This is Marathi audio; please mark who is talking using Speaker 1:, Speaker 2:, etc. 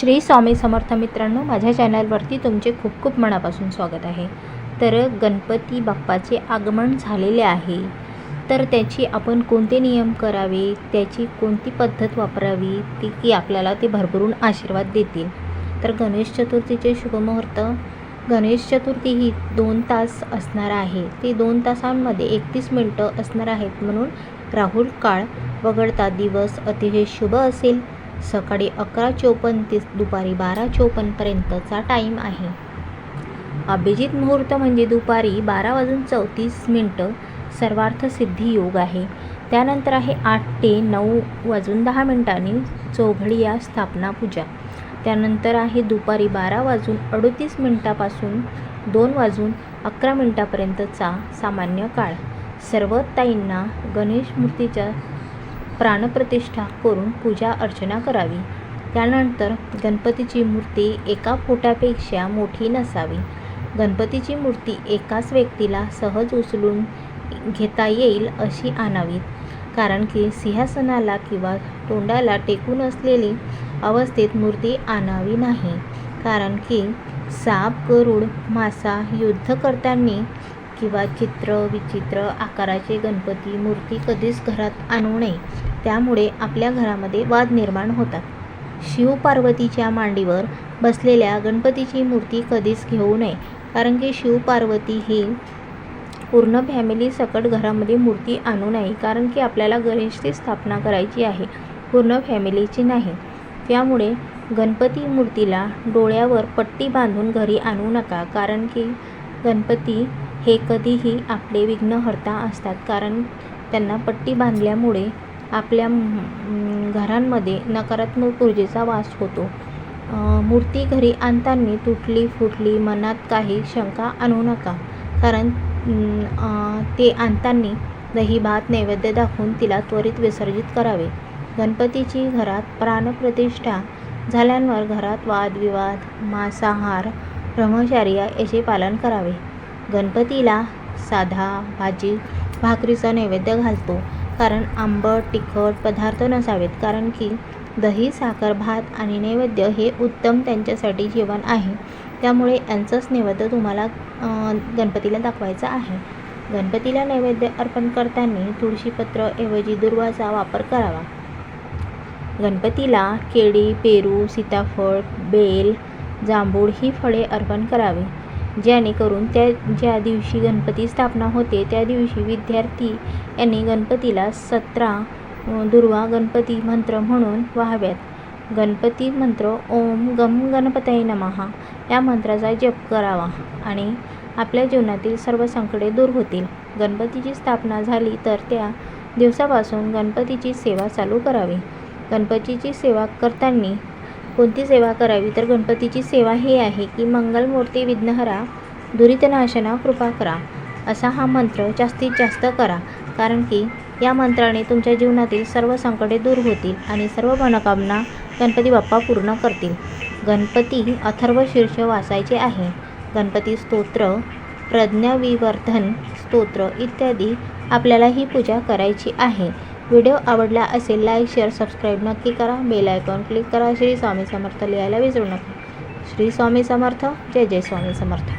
Speaker 1: श्री स्वामी समर्थ मित्रांनो माझ्या चॅनलवरती तुमचे खूप खूप मनापासून स्वागत आहे. तर गणपती बाप्पाचे आगमन झालेले आहे. तर त्याची आपण कोणते नियम करावे त्याची कोणती पद्धत वापरावी ती की आपल्याला ते भरभरून आशीर्वाद देतील? तर गणेश चतुर्थीचे शुभमुहूर्त. गणेश चतुर्थी ही दोन तास असणार आहे. ते दोन तासांमध्ये एकतीस मिनटं असणार आहेत म्हणून राहुल काळ वगळता दिवस अतिशय शुभ असेल. सकाळी अकरा चोपन्न ते दुपारी बारा चोपन्नपर्यंतचा टाईम आहे. अभिजित मुहूर्त म्हणजे दुपारी बारा वाजून चौतीस मिनटं सर्वार्थ सिद्धी योग आहे. त्यानंतर आहे आठ ते नऊ वाजून दहा मिनिटांनी चौघडी या स्थापना पूजा. त्यानंतर आहे दुपारी बारा वाजून अडतीस मिनटापासून दोन वाजून अकरा मिनटापर्यंतचा सामान्य काळ. सर्व ताईंना गणेश मूर्तीच्या प्राणप्रतिष्ठा करून पूजा अर्चना करावी. त्यानंतर गणपतीची मूर्ती एका फुटापेक्षा मोठी नसावी. गणपतीची मूर्ती एकाच व्यक्तीला सहज उचलून घेता येईल अशी आणावीत कारण की सिंहासनाला किंवा तोंडाला टेकून असलेली अवस्थेत मूर्ती आणावी नाही. कारण की साप गरुड मासा युद्ध करताना किंवा चित्र विचित्र आकाराचे गणपती मूर्ती कधीच घरात आणू नये. त्यामुळे आपल्या घरामध्ये वाद निर्माण होतात. शिवपार्वतीच्या मांडीवर बसलेल्या गणपतीची मूर्ती कधीच घेऊ नये कारण की शिवपार्वती ही पूर्ण फॅमिली सकट घरामध्ये मूर्ती आणू नये कारण की आपल्याला गणेशची स्थापना करायची आहे पूर्ण फॅमिलीची नाही. त्यामुळे गणपती मूर्तीला डोळ्यावर पट्टी बांधून घरी आणू नका कारण की गणपती हे कधीही आपले विघ्नहर्ता असतात कारण त्यांना पट्टी बांधल्यामुळे आपल्या घरांमध्ये नकारात्मक ऊर्जेचा वास होतो. मूर्ती घरी आणताना तुटली फुटली मनात काही शंका आणू नका. कारण ते आणताना दही भात नैवेद्य दाखवून तिला त्वरित विसर्जित करावे. गणपतीची घरात प्राणप्रतिष्ठा झाल्यावर घरात वादविवाद मांसाहार ब्रह्मचार्य याचे पालन करावे. गणपतीला साधा भाजी भाकरीचा नैवेद्य घालतो. कारण आंबट तिखट पदार्थ नसावेत. कारण की दही साखर भात आणि नैवेद्य हे उत्तम त्यांच्यासाठी जेवण आहे. त्यामुळे यांचंच नैवेद्य तुम्हाला गणपतीला दाखवायचं आहे. गणपतीला नैवेद्य अर्पण करताना तुळशीपत्र ऐवजी दुर्वाचा वापर करावा. गणपतीला केळी पेरू सीताफळ बेल जांभूळ ही फळे अर्पण करावी. जेणेकरून त्या ज्या दिवशी गणपती स्थापना होते त्या दिवशी विद्यार्थी यांनी गणपतीला सतरा दुर्वा गणपती मंत्र म्हणून व्हाव्यात. गणपती मंत्र ओम गम गणपतय नमहा या मंत्राचा जप करावा आणि आपल्या जीवनातील सर्व संकटे दूर होतील. गणपतीची स्थापना झाली तर त्या दिवसापासून गणपतीची सेवा चालू करावी. गणपतीची सेवा करताना कोणती सेवा करावी? तर गणपतीची सेवा ही आहे की मंगलमूर्ती विघ्नहरा दुरितनाशना कृपा करा असा हा मंत्र जास्तीत जास्त करा. कारण की या मंत्राने तुमच्या जीवनातील सर्व संकटे दूर होतील आणि सर्व मनोकामना गणपती बाप्पा पूर्ण करतील. गणपती अथर्व शीर्ष वाचायचे आहे. गणपती स्तोत्र प्रज्ञाविवर्धन स्तोत्र इत्यादी आपल्याला ही पूजा करायची आहे. व्हिडिओ आवडला असेल लाईक शेअर सबस्क्राईब नक्की करा. बेल आयकॉन क्लिक करा. श्री स्वामी समर्थ लिहायला विसरू नका. श्री स्वामी समर्थ. जय जय स्वामी समर्थ.